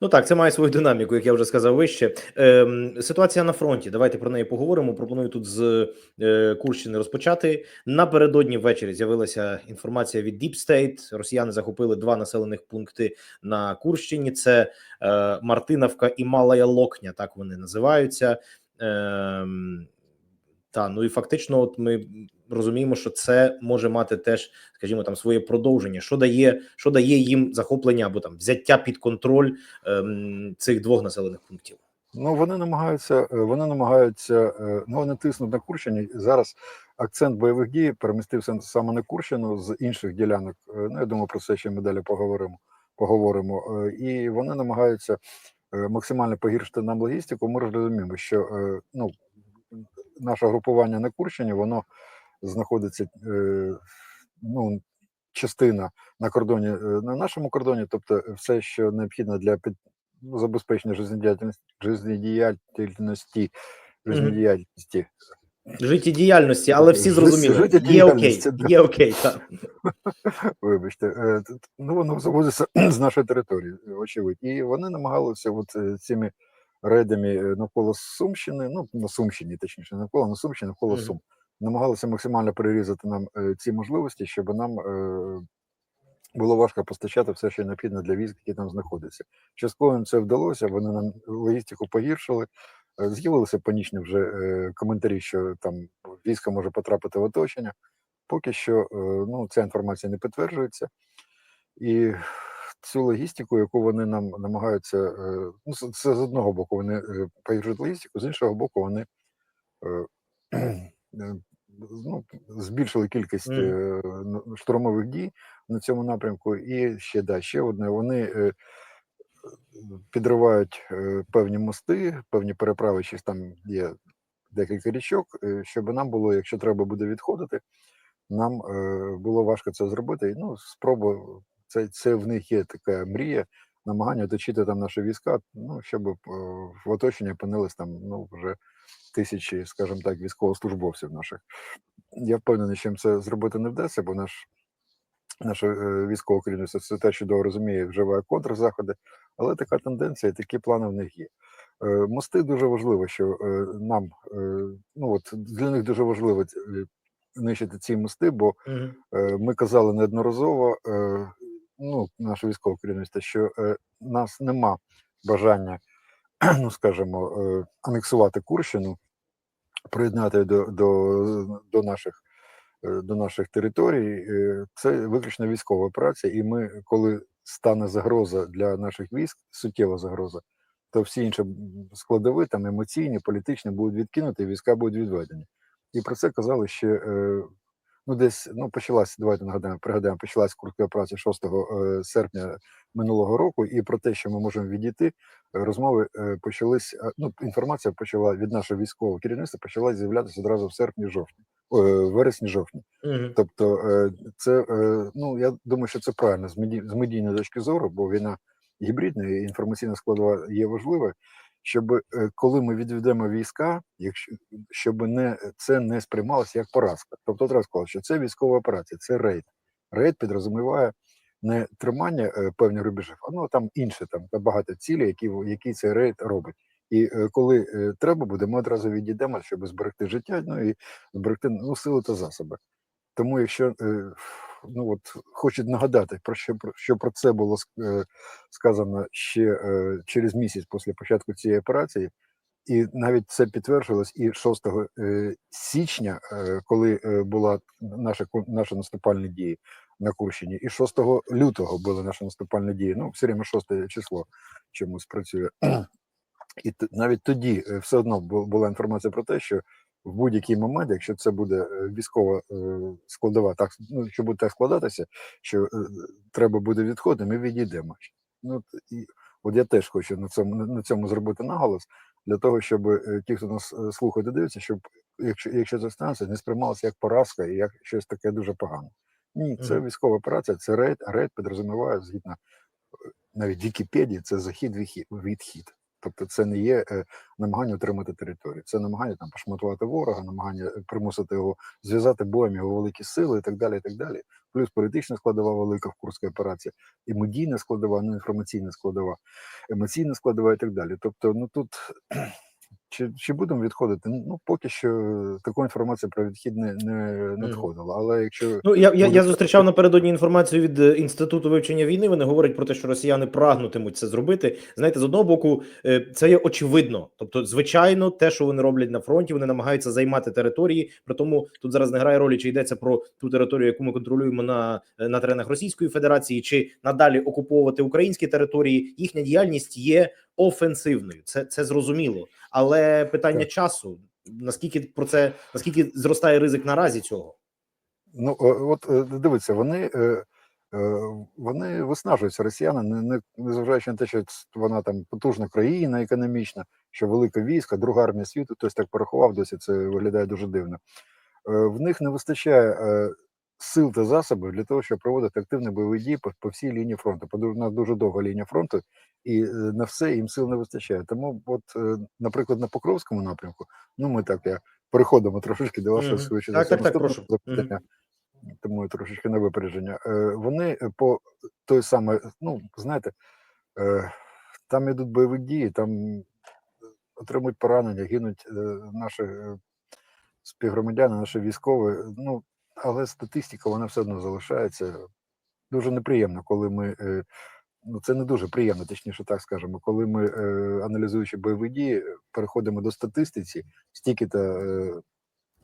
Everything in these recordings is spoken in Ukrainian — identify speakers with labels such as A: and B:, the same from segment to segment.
A: Ну так, це має свою динаміку, як я вже сказав вище. Ем, ситуація на фронті. Давайте про неї поговоримо. Пропоную тут з е, Курщини розпочати. Напередодні ввечері з'явилася інформація від Deep State. Росіяни захопили два населених пункти на Курщині: це е, Мартиновка і Малая Локня. Так вони називаються. Ем, та ну і фактично, от ми розуміємо, що це може мати теж, скажімо, там своє продовження, що дає, що дає їм захоплення або там взяття під контроль ем, цих двох населених пунктів.
B: Ну вони намагаються, е, вони намагаються, е, ну вони тиснуть на Курщині. Зараз акцент бойових дій перемістився саме на Курщину з інших ділянок. Е, Ну я думаю, про це ще ми далі поговоримо. Поговоримо, і вони намагаються максимально погіршити нам логістику. Ми розуміємо, що ну наше групування на Курщині, воно знаходиться е, ну частина на кордоні е, на нашому кордоні, тобто все, що необхідно для під ну, забезпечення жизнедіяльності, жизнедіяльності, жизнедіяльності.
A: Життєдіяльності, але всі зрозуміли. Є окей, є окей. Так.
B: Вибачте, е, ну воно завозиться з нашої території, очевидь. І вони намагалися от цими рейдами е, навколо Сумщини, ну на Сумщині, точніше, навколо на Сумщині, навколо
A: Мгм.
B: Сум, намагалися максимально перерізати нам е, ці можливості, щоб нам е, було важко постачати все, що необхідно для військ, які там знаходяться. Частково їм це вдалося, вони нам логістику погіршили. З'явилися панічні вже е, коментарі, що там військо може потрапити в оточення. Поки що е, ну, ця інформація не підтверджується. І цю логістику, яку вони нам намагаються, е, ну, це- з одного боку вони е, погіршують логістику, з іншого боку, вони е, ну, збільшили кількість ну, штурмових дій на цьому напрямку. І ще да, ще одне, вони підривають певні мости, певні переправи, щось там є декілька річок, щоб нам було, якщо треба буде відходити, нам було важко це зробити. Ну, спроба, це, це в них є така мрія, намагання оточити там наші війська, ну, щоб е, в оточенні опинились там ну, вже тисячі, скажімо так, військовослужбовців наших. Я впевнений, що їм це зробити не вдасться, бо наш наше е, військове керівництво це те, чудово розуміє, вживає контрзаходи, але така тенденція, такі плани в них є. Е, Мости дуже важливо, що нам ну от для них дуже важливо нищити ці мости, бо Ми казали неодноразово, ну, наше військове керівництво, що е, нас нема бажання, ну скажімо, е, анексувати Курщину, приєднати до, до, до наших. е, До наших територій Е, це виключно військова операція, і ми, коли стане загроза для наших військ, суттєва загроза, то всі інші складові, там емоційні, політичні, будуть відкинуті, війська будуть відведені. І про це казали ще е, ну десь ну почалась. Давайте нагадаємо, пригадаємо, почалась куртка операція 6 е, серпня минулого року, і про те, що ми можемо відійти, е, розмови е, почались. Ну інформація почала від нашого військового керівництва почала з'являтися одразу в серпні, жовтні, вересні, жовтні.
A: Мгм.
B: Тобто, це ну я думаю, що це правильно з медійної точки зору, бо війна гібридна і інформаційна складова є важлива. Щоб е, коли ми відведемо війська, якщо щоб не це не сприймалося як поразка. Тобто треба сказати, що це військова операція, це рейд. Рейд підрозуміває не тримання е, певних рубежів, а ну там інше, там та багато цілей, які які цей рейд робить. І е, коли треба буде, ми одразу відійдемо, щоб зберегти життя, ну і зберегти ну, сили та засоби. Тому, якщо е, ну от хочуть нагадати про що про що про це було е, сказано ще е, через місяць після початку цієї операції, і навіть це підтвердилось і 6 е, січня, коли була наша наша наступальні дії на Курщині, і 6 лютого були наші наступальні дії. Ну, все время 6 число чомусь працює. І навіть тоді все одно була інформація про те, що в будь-який момент, якщо це буде е, військова е, складова, так ну що буде так складатися, що е, треба буде відходити, ми відійдемо. Ну і от я теж хочу на цьому на- цьому зробити наголос для того, щоб ті, хто нас слухає, дивиться, щоб якщо якщо це станеться, не сприймалося як поразка і як щось таке дуже погане. Ні, це
A: Мгм.
B: військова операція, це рейд, а рейд підрозуміває згідно навіть Вікіпедії, це захід відхід. Тобто це не є е, намагання отримати територію, це намагання там пошматувати ворога, намагання е, примусити його зв'язати боєм його великі сили і так далі. і так далі. плюс політична складова велика в Курській операції, і медійна складова, ну інформаційна складова, емоційна складова і так далі. Тобто, ну тут чи, чи будемо відходити? Ну поки що такої інформації про відхід не, не надходило. Але якщо
A: Ну я, я, я зустрічав напередодні інформацію від е, інституту вивчення війни. Вони говорять про те, що росіяни прагнутимуть це зробити. Знаєте, з одного боку, е, це є очевидно. Тобто, звичайно, те, що вони роблять на фронті, вони намагаються займати території. При тому тут зараз не грає ролі, чи йдеться про ту територію, яку ми контролюємо на, е, на теренах Російської Федерації, чи надалі окуповувати українські території. Їхня діяльність є офенсивною. Це це зрозуміло, але питання
B: Так.
A: часу. Наскільки про це наскільки зростає ризик наразі цього?
B: Ну, от е, дивіться, вони, е, е, вони виснажуються росіяни, не, не, незважаючи на те, що вона там потужна країна економічна, що велика війська, друга армія світу, хтось так порахував, досі це виглядає дуже дивно. Е, В них не вистачає е, сил та засобів для того, щоб проводити активні бойові дії по, по всій лінії фронту. Ду- У нас дуже довга лінія фронту, і е, на все їм сил не вистачає. Тому, от, е, наприклад, на Покровському напрямку, ну ми так я переходимо трошечки до вашого
A: Мгм.
B: швидше
A: Так, так, так, прошу.
B: Запитання тому я трошечки на випередження. Е, Вони по той самий, ну знаєте, там ідуть бойові дії, там отримують поранення, гинуть наші співгромадяни, наші військові. Ну, але статистика вона все одно залишається дуже неприємно, коли ми. е, Ну, це не дуже приємно, точніше так скажемо. Коли ми, е, аналізуючи бойові дії, переходимо до статистиці, стільки-то е,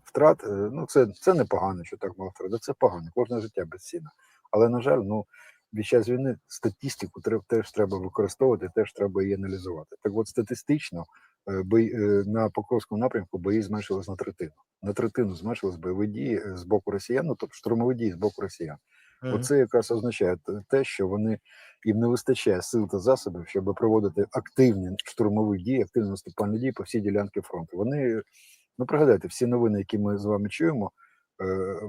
B: втрат, ну це, це непогано, що так мало втрат. Це погано, кожне життя безцінне. Але, на жаль, ну під час війни статистику теж треба використовувати, теж треба її аналізувати. Так от статистично бої, е, на Покровському напрямку бої зменшились на третину. На третину зменшились бойові дії е, з боку росіян, ну тобто штурмові дії з боку росіян.
A: Мгм.
B: Оце якраз означає те, що вони їм не вистачає сил та засобів, щоб проводити активні штурмові дії, активні наступальні дії по всій ділянці фронту. Вони ну пригадайте всі новини, які ми з вами чуємо. Е,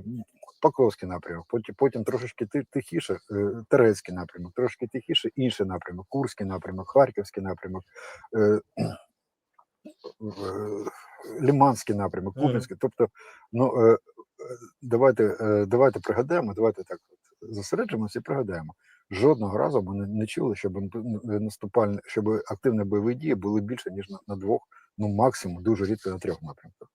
B: Покровський напрямок, потім, потім трошечки ти- тихіше, е, Терецький напрямок, трошки тихіше, інший напрямок, Курський напрямок, Харківський напрямок, е, е, Ліманський напрямок. Купінський. Тобто, ну е, е, давайте, е, давайте пригадаємо, давайте так зосереджимося і пригадаємо. Жодного разу ми не, чули, щоб н- наступальні, щоб активні бойові дії були більше ніж на, на двох, ну максимум дуже рідко на трьох напрямках.